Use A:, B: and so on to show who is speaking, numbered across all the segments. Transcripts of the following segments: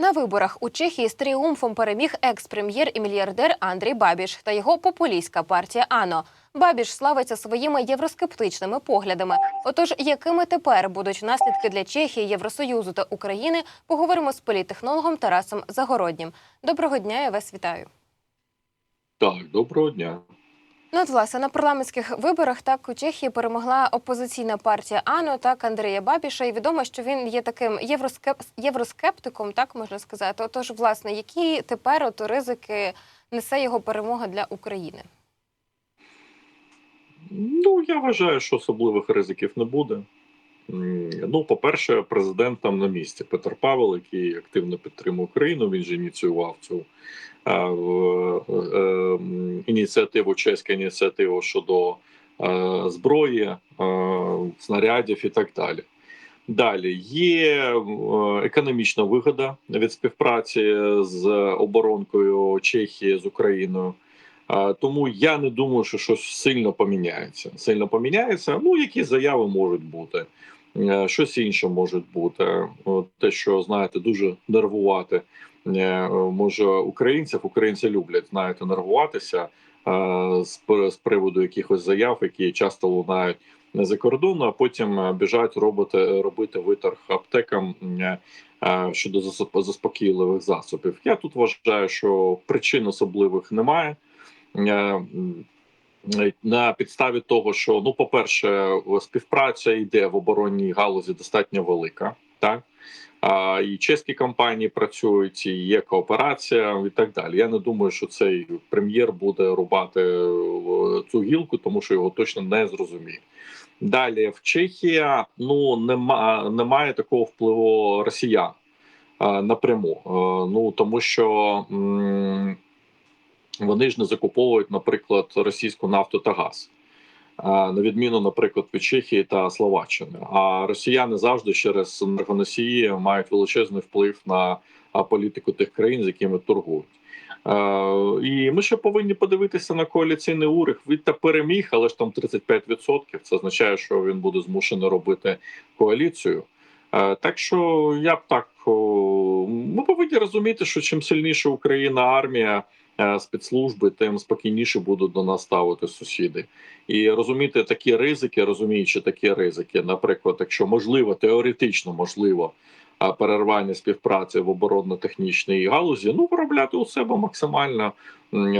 A: На виборах у Чехії з тріумфом переміг екс-прем'єр і мільярдер Андрій Бабіш та його популістська партія АНО. Бабіш славиться своїми євроскептичними поглядами. Отож, якими тепер будуть наслідки для Чехії, Євросоюзу та України, поговоримо з політтехнологом Тарасом Загороднім. Доброго дня, я вас вітаю.
B: Так, доброго дня.
A: Ну, от, власне, на парламентських виборах так у Чехії перемогла опозиційна партія АНО, так Андрія Бабіша. І відомо, що він є таким євроскеп... євроскептиком, так можна сказати. Отож, власне, які тепер от ризики несе його перемога для України?
B: Ну, я вважаю, що особливих ризиків не буде. Ну, по-перше, президент там на місці Петр Павел, який активно підтримує Україну. Він же ініціював цю е, е, ініціативу, чеську ініціативу щодо е, зброї, е, снарядів і так далі. Далі є е, економічна вигода від співпраці з оборонкою Чехії з Україною. Тому я не думаю, що щось сильно поміняється. Сильно поміняється. Ну, які заяви можуть бути, щось інше може бути. Те, що знаєте, дуже нервувати е, може українців. Українці люблять знаєте, нервуватися е, з приводу якихось заяв, які часто лунають за кордону, а потім е, біжать робити робити виторг аптекам. е, е, Щодо заспокійливих засобів, я тут вважаю, що причин особливих немає. На підставі того, що ну, по-перше, співпраця йде в оборонній галузі достатньо велика, так а, і чеські компанії працюють, і є кооперація і так далі. Я не думаю, що цей прем'єр буде рубати е, цю гілку, тому що його точно не зрозуміє. Далі в Чехії ну нема, немає такого впливу росіян е, напряму. Е, ну тому що. м, вони ж не закуповують, наприклад, російську нафту та газ, на відміну, наприклад, від Чехії та Словаччини. А росіяни завжди через енергоносії мають величезний вплив на політику тих країн, з якими торгують. І ми ще повинні подивитися на коаліційний уряд. Він та переміг, але ж там 35%. Це означає, що він буде змушений робити коаліцію. Так що я б так ми повинні розуміти, що чим сильніша Україна армія, спецслужби, тим спокійніше будуть до нас ставити сусіди. І розуміти такі ризики, розуміючи такі ризики, наприклад, якщо можливо, теоретично можливо. Перервання співпраці в оборонно-технічній галузі, ну виробляти у себе максимально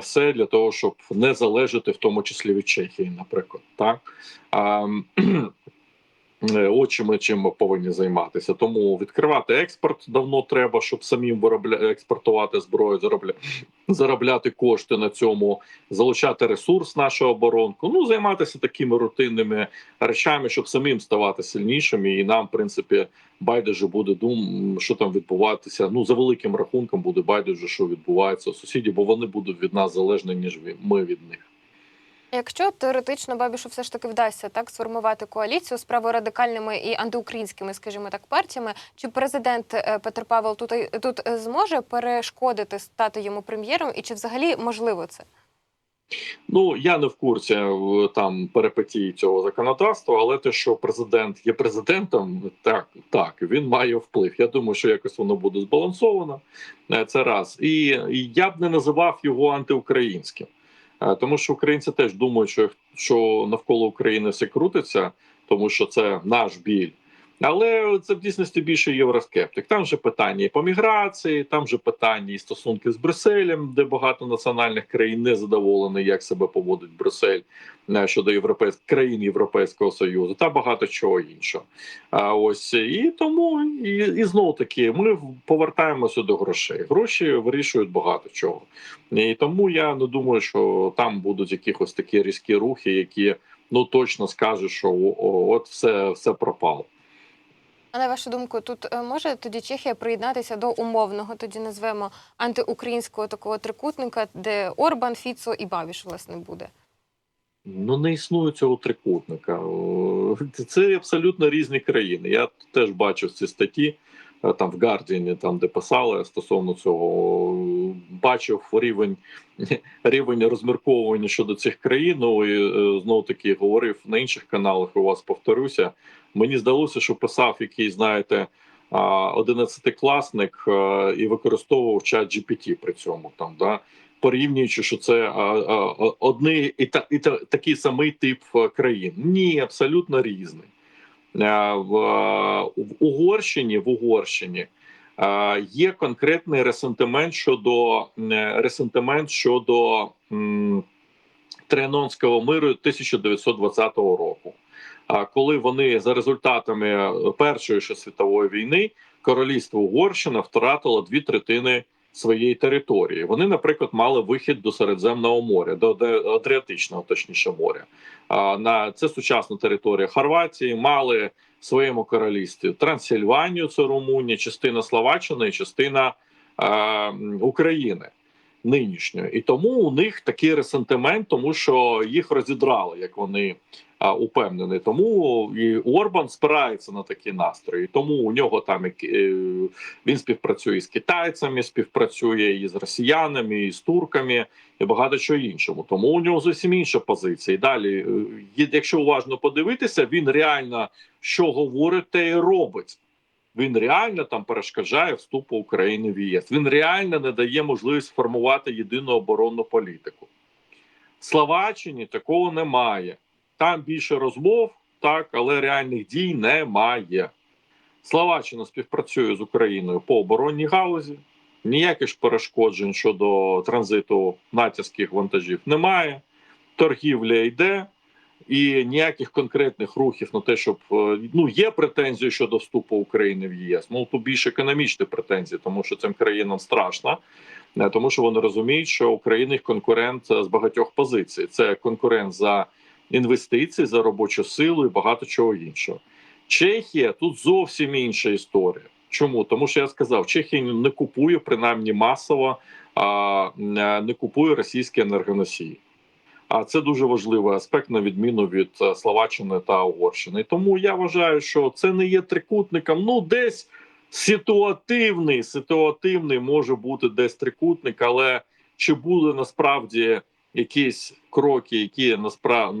B: все для того, щоб не залежати, в тому числі від Чехії, наприклад, так Е, От чим повинні займатися. Тому відкривати експорт давно треба, щоб самим виробля... експортувати зброю, заробля... заробляти кошти на цьому, залучати ресурс нашого оборонку. Ну займатися такими рутинними речами, щоб самим ставати сильнішими. І нам, в принципі, байдуже буде дум, що там відбуватися. Ну за великим рахунком буде байдуже, що відбувається у сусідів, бо вони будуть від нас залежні, ніж ми від них.
A: Якщо теоретично Бабішу все ж таки вдасться так сформувати коаліцію з праворадикальними і антиукраїнськими, скажімо так, партіями, чи президент е, Петр Павел тут тут е, зможе перешкодити стати йому прем'єром, і чи взагалі можливо це?
B: Ну я не в курсі е, там перипетій цього законодавства, але те, що президент є президентом, так так він має вплив. Я думаю, що якось воно буде збалансовано. Е, Це раз, і, і я б не називав його антиукраїнським, Е, тому що українці теж думають, що, що навколо України все крутиться, тому що це наш біль. Але це в дійсності більше євроскептик. Там же питання і по міграції, там же питання і стосунки з Брюсселем, де багато національних країн не задоволені, як себе поводить Брюссель е, щодо європейських країн Європейського союзу, та багато чого іншого. А ось і тому і, і знову таки ми повертаємося до грошей. Гроші вирішують багато чого, і тому я не думаю, що там будуть якихось такі різкі рухи, які ну точно скажуть, що от все, все пропало.
A: А на вашу думку, тут е, може тоді Чехія приєднатися до умовного, тоді назвемо антиукраїнського такого трикутника, де Орбан, Фіцо і Бабіш власне буде.
B: Ну не існує цього трикутника. Це абсолютно різні країни. Я теж бачив ці статті е, там в Гардіні, там де писали стосовно цього. Бачив рівень рівень розмірковування щодо цих країн. Ну і знову таки говорив на інших каналах. У вас повторюся. Мені здалося, що писав якийсь, знаєте, одинадцятикласник е, і використовував чат GPT при цьому там, да, порівнюючи, що це одний і, та, і та, такий самий тип е, країн. Ні, абсолютно різний. Е, В, е, Угорщині в Угорщині е, є конкретний ресентимент щодо е, ресентимент щодо Тренонського миру 1920 року. Коли вони за результатами Першої ж світової війни королівство Угорщина втратило дві третини своєї території. Вони, наприклад, мали вихід до Середземного моря, до Адріатичного, точніше моря. А на це сучасна територія Хорватії. Мали в своєму королівстві Трансильванію, це Румунія, частина Словаччини частина е, України нинішньої. І тому у них такий ресентимент, тому що їх розідрали, як вони а, упевнені. Тому і Орбан спирається на такі настрої. Тому у нього там і е, він співпрацює з китайцями, співпрацює і з росіянами, і з турками, і багато чого іншому. Тому у нього зовсім інша позиція. І далі, е, якщо уважно подивитися, він реально що говорить, те і робить. Він реально там перешкоджає вступу України в ЄС. Він реально не дає можливість формувати єдину оборонну політику. В Словаччині такого немає. Там більше розмов, так, але реальних дій немає. Словаччина співпрацює з Україною по оборонній галузі. Ніяких ж перешкоджень щодо транзиту натівських вантажів немає. Торгівля йде, і ніяких конкретних рухів на те, щоб е, ну є претензії щодо вступу України в ЄС. Ну тут більше економічні претензії, тому що цим країнам страшно, е, тому що вони розуміють, що Україна їх конкурент е, з багатьох позицій. Це конкурент за інвестиції, за робочу силу і багато чого іншого. Чехія тут зовсім інша історія. Чому? Тому що я сказав, Чехія не купує принаймні масово, а не купує російські енергоносії. А це дуже важливий аспект на відміну від е, Словаччини та Угорщини. Тому я вважаю, що це не є трикутником. Ну, десь ситуативний, ситуативний може бути десь трикутник, але чи були насправді якісь кроки, які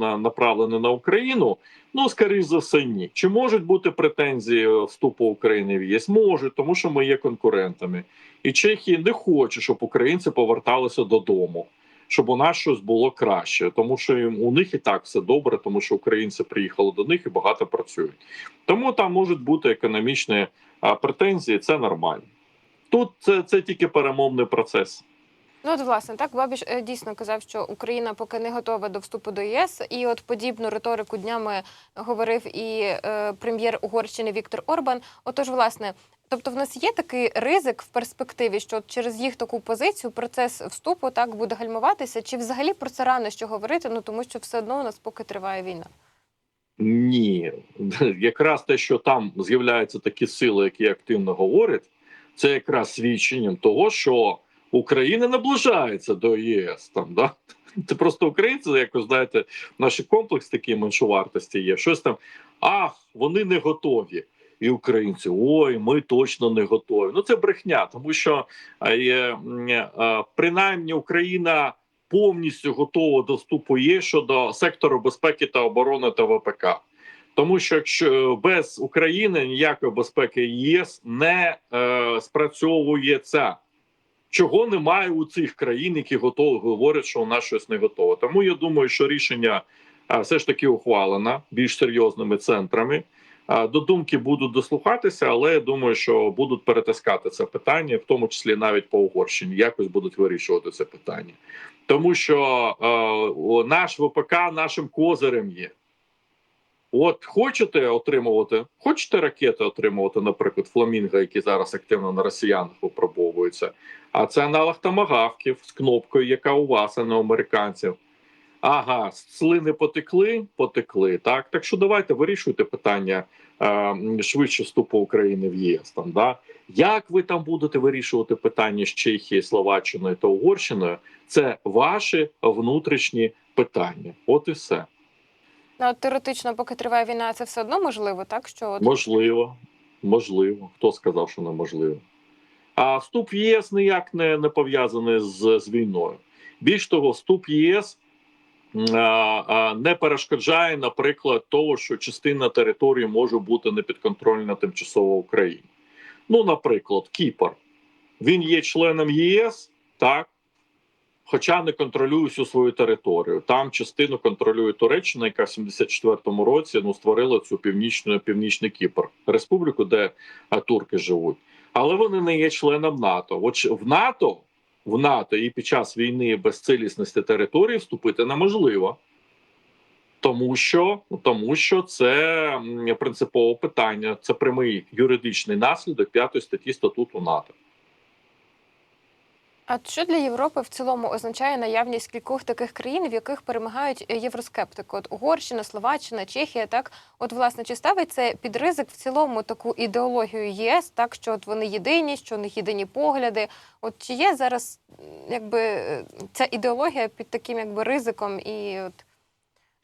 B: направлені на Україну? Ну, скоріш за все, ні. Чи можуть бути претензії вступу України в ЄС? Можуть, тому що ми є конкурентами. І Чехія не хоче, щоб українці поверталися додому щоб у нас щось було краще, тому що у них і так все добре, тому що українці приїхали до них і багато працюють. Тому там можуть бути економічні претензії, це нормально. Тут це, це тільки перемовний процес.
A: Ну, от, власне, так Бабіш е, дійсно казав, що Україна поки не готова до вступу до ЄС, і от подібну риторику днями говорив і е, прем'єр Угорщини Віктор Орбан. Отож, власне, тобто, в нас є такий ризик в перспективі, що через їх таку позицію процес вступу так буде гальмуватися, чи взагалі про це рано що говорити? Ну тому що все одно у нас поки триває війна.
B: Ні, якраз те, що там з'являються такі сили, які активно говорять, це якраз свідченням того, що Україна наближається до ЄС. Там да це просто українці, якось знаєте, наш комплекс такий меншовартості є. Щось там ах, вони не готові. І українці, ой, ми точно не готові. Ну це брехня, тому що е, е, принаймні Україна повністю готова до вступу ЄС щодо сектору безпеки та оборони та ВПК. Тому що якщо без України ніякої безпеки ЄС не е, спрацьовується. Чого немає у цих країн, які готові говорять, що у нас щось не готово. Тому я думаю, що рішення е, все ж таки ухвалено більш серйозними центрами. До думки будуть дослухатися, але я думаю, що будуть перетискати це питання, в тому числі навіть по Угорщині, якось будуть вирішувати це питання, тому що е, наш ВПК нашим козирем є. От хочете отримувати, хочете ракети отримувати, наприклад, фламінго, які зараз активно на росіянах випробовуються. А це аналог томагавків з кнопкою, яка у вас, а не американців. Ага, слини потекли, потекли. Так, так що давайте вирішуйте питання е, швидше вступу України в ЄС. Там да як ви там будете вирішувати питання з Чехією, Словаччиною та Угорщиною? Це ваші внутрішні питання. От і все.
A: Ну, от теоретично, поки триває війна, це все одно можливо, так що от
B: Можливо, можливо. Хто сказав, що неможливо? А вступ в ЄС ніяк не, не пов'язаний з, з війною. Більш того, вступ в ЄС не перешкоджає, наприклад, того, що частина території може бути непідконтрольна тимчасово Україні. Ну, наприклад, Кіпр. Він є членом ЄС, так, хоча не контролює всю свою територію. Там частину контролює Туреччина, яка в 74-му році ну, створила цю північну північний Кіпр, республіку, де турки живуть. Але вони не є членом НАТО. От в НАТО в НАТО і під час війни без цілісності території вступити неможливо. Тому що, тому що це принципове питання, це прямий юридичний наслідок п'ятої статті статуту НАТО.
A: А що для Європи в цілому означає наявність кількох таких країн, в яких перемагають е, євроскептики? От Угорщина, Словаччина, Чехія, так от власне чи ставить це під ризик в цілому таку ідеологію ЄС, так що от вони єдині, що у них єдині погляди. От чи є зараз якби е, ця ідеологія під таким якби ризиком і от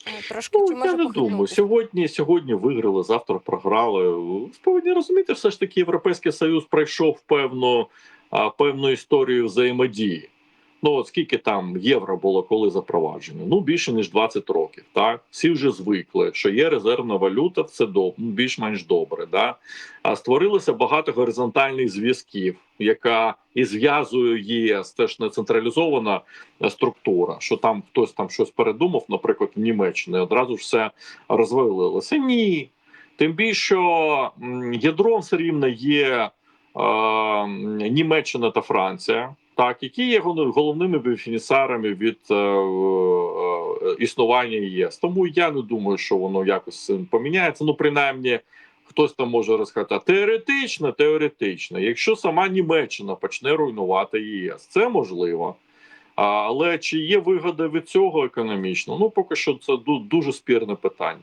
A: е, трошки
B: Ну,
A: чи може
B: я не думаю. Сьогодні, сьогодні виграли, завтра програли. Ви повинні розуміти, все ж таки Європейський Союз пройшов певну, певну історію взаємодії. Ну, от скільки там євро було коли запроваджено? Ну, більше ніж 20 років. Так всі вже звикли, що є резервна валюта, це ну, більш-менш добре. Да? А створилося багато горизонтальних зв'язків, яка і зв'язує ЄС. Це ж не централізована е, структура, що там хтось там щось передумав, наприклад, в Німеччині, одразу ж все розвалилося. Ні. Тим більше ядром все рівно є Німеччина та Франція, так, які є гол- головними бенефіціарами від е, е, існування ЄС. Тому я не думаю, що воно якось поміняється. Ну, принаймні, хтось там може розказати. Теоретично, теоретично, якщо сама Німеччина почне руйнувати ЄС, це можливо. Але чи є вигода від цього економічно? Ну поки що це ду- дуже спірне питання.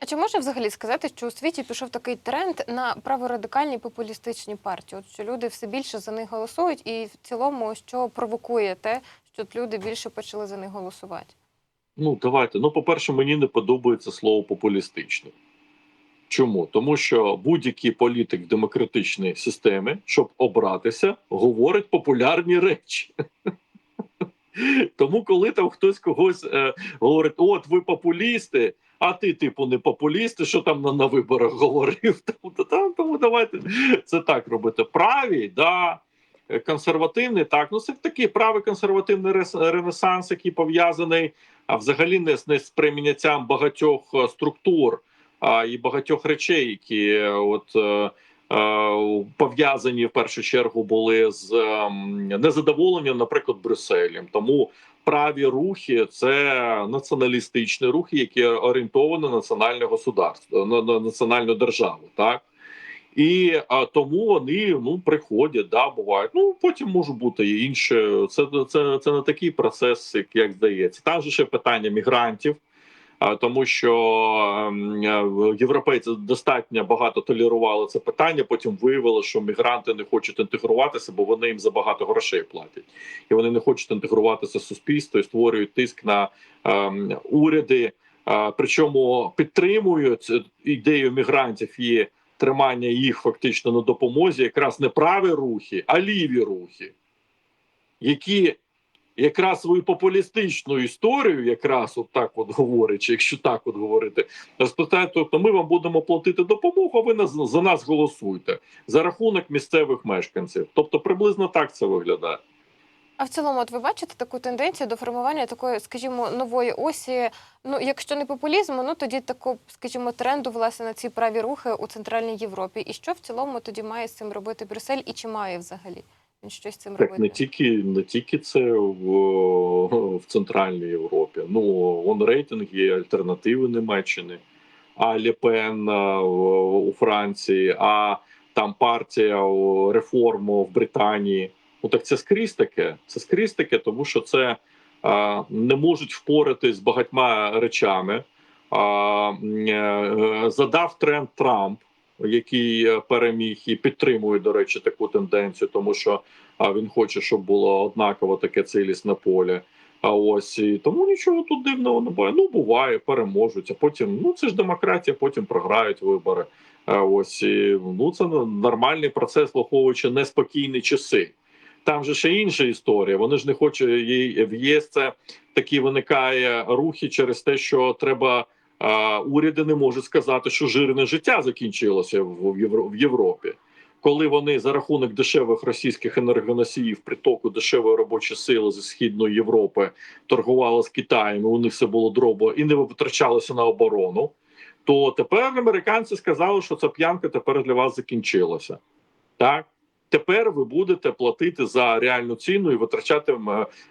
A: А чи можна взагалі сказати, що у світі пішов такий тренд на праворадикальні популістичні партії? От що люди все більше за них голосують, і в цілому, що провокує те, що люди більше почали за них голосувати?
B: Ну давайте. Ну, по-перше, мені не подобається слово популістичне. Чому? Тому що будь-який політик в демократичній системі, щоб обратися, говорить популярні речі. Тому, коли там хтось когось е, говорить: от ви популісти, а ти, типу, не популісти, що там на, на виборах говорив. Тому, тому, тому давайте це так робити. Праві, да, е, консервативний, так. Ну, це такий правий консервативний ренесанс, який пов'язаний а взагалі не, з- приміняттям багатьох е, структур а, і багатьох речей, які е, от. Е, Пов'язані в першу чергу були з ем, незадоволенням, наприклад, Брюсселем. Тому праві рухи це націоналістичні рухи, які орієнтовані на національне государство, на національну державу, так і а, тому вони ну приходять, да, бувають. Ну потім може бути і інше. Це це, це не такий процес, як, як здається. Там же ще питання мігрантів. Тому, що ем, е, європейці достатньо багато толерували це питання. Потім виявили, що мігранти не хочуть інтегруватися, бо вони їм забагато грошей платять, і вони не хочуть інтегруватися в суспільство і створюють тиск на ем, уряди. Е, причому підтримують ідею мігрантів і тримання їх фактично на допомозі, якраз не праві рухи, а ліві рухи, які якраз свою популістичну історію, якраз от так от говорячи, якщо так от говорити, розпитають, тобто ми вам будемо платити допомогу, а ви нас за нас голосуєте за рахунок місцевих мешканців. Тобто приблизно так це виглядає.
A: А в цілому, от ви бачите таку тенденцію до формування такої, скажімо, нової осі. Ну, якщо не популізму, ну тоді таку, скажімо, тренду власне на ці праві рухи у центральній Європі. І що в цілому тоді має з цим робити Брюссель, і чи має взагалі щось цим
B: Так
A: робити?
B: не тільки не тільки це в, в Центральній Європі. Ну вон рейтинг є альтернативи Німеччини, а Лепен у Франції, а там партія реформу в Британії. Ну так це скрізь таке. Це скрізь таке, тому що це а, не можуть впоратись з багатьма речами. А, м, е, задав тренд Трамп, який е, переміг і підтримує, до речі, таку тенденцію, тому що він хоче, щоб було однаково таке цілісне поле. А ось і тому нічого тут дивного не буває. Ну буває, переможуть. А потім ну це ж демократія, потім програють вибори. А ось і, ну це нормальний процес, враховуючи неспокійні часи. Там же ще інша історія. Вони ж не хочуть їй в ЄС. Це такі виникає рухи через те, що треба. А, уряди не можуть сказати, що жирне життя закінчилося в, Євро- Європі. коли вони за рахунок дешевих російських енергоносіїв притоку дешевої робочої сили зі східної Європи торгували з Китаєм, і у них все було дробо і не витрачалося на оборону. То тепер американці сказали, що ця п'янка тепер для вас закінчилася. Так тепер ви будете платити за реальну ціну і витрачати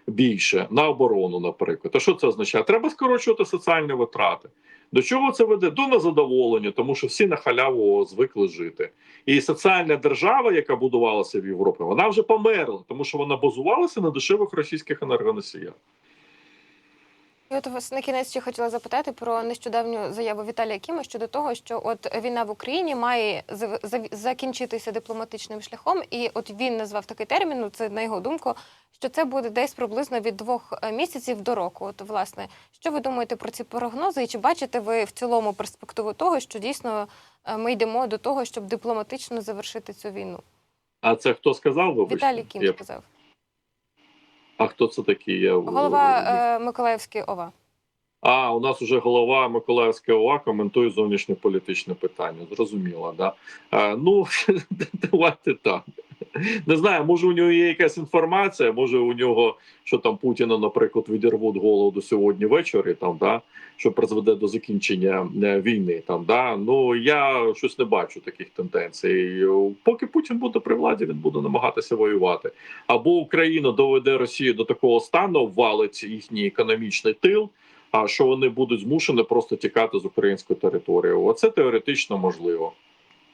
B: більше на оборону, наприклад. А що це означає? Треба скорочувати соціальні витрати. До чого це веде? До незадоволення, тому що всі на халяву звикли жити. І соціальна держава, яка будувалася в Європі, вона вже померла, тому що вона базувалася на дешевих російських енергоносіях.
A: І от вас на кінець ще хотіла запитати про нещодавню заяву Віталія Кіма щодо того, що от війна в Україні має закінчитися дипломатичним шляхом, і от він назвав такий термін. Ну це на його думку, що це буде десь приблизно від двох е, місяців до року. От власне, що ви думаєте про ці прогнози? І чи бачите ви в цілому перспективу того, що дійсно е, ми йдемо до того, щоб дипломатично завершити цю війну?
B: А це хто сказав? Вибачте?
A: Віталій Кім
B: Я-
A: сказав,
B: А хто це такий? Я...
A: голова е, Миколаївської ОВА.
B: А, у нас уже голова Миколаївської ОВА коментує зовнішньополітичне питання. Зрозуміло, да. А, ну, давайте так. Не знаю, може у нього є якась інформація, може у нього, що там Путіна, наприклад, відірвуть голову до сьогодні ввечері, там, да, що призведе до закінчення е, війни. Там, да. Ну, я щось не бачу таких тенденцій. Поки Путін буде при владі, він буде намагатися воювати. Або Україна доведе Росію до такого стану, обвалить їхній економічний тил, що вони будуть змушені просто тікати з української території. Оце теоретично можливо.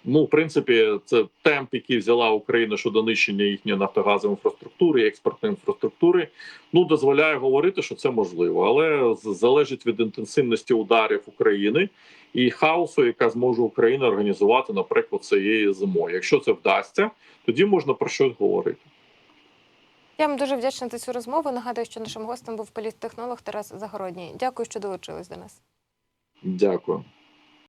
B: Ну, в принципі, це темп, який взяла Україна щодо нищення їхньої нафтогазової інфраструктури експортної інфраструктури, ну дозволяє говорити, що це можливо, але залежить від інтенсивності ударів України і хаосу, яка зможе Україна організувати, наприклад, цієї зимою. Якщо це вдасться, тоді можна про щось говорити.
A: Я вам дуже вдячна за цю розмову. Нагадую, що нашим гостем був політтехнолог Тарас Загородній. Дякую, що долучились до нас.
B: Дякую.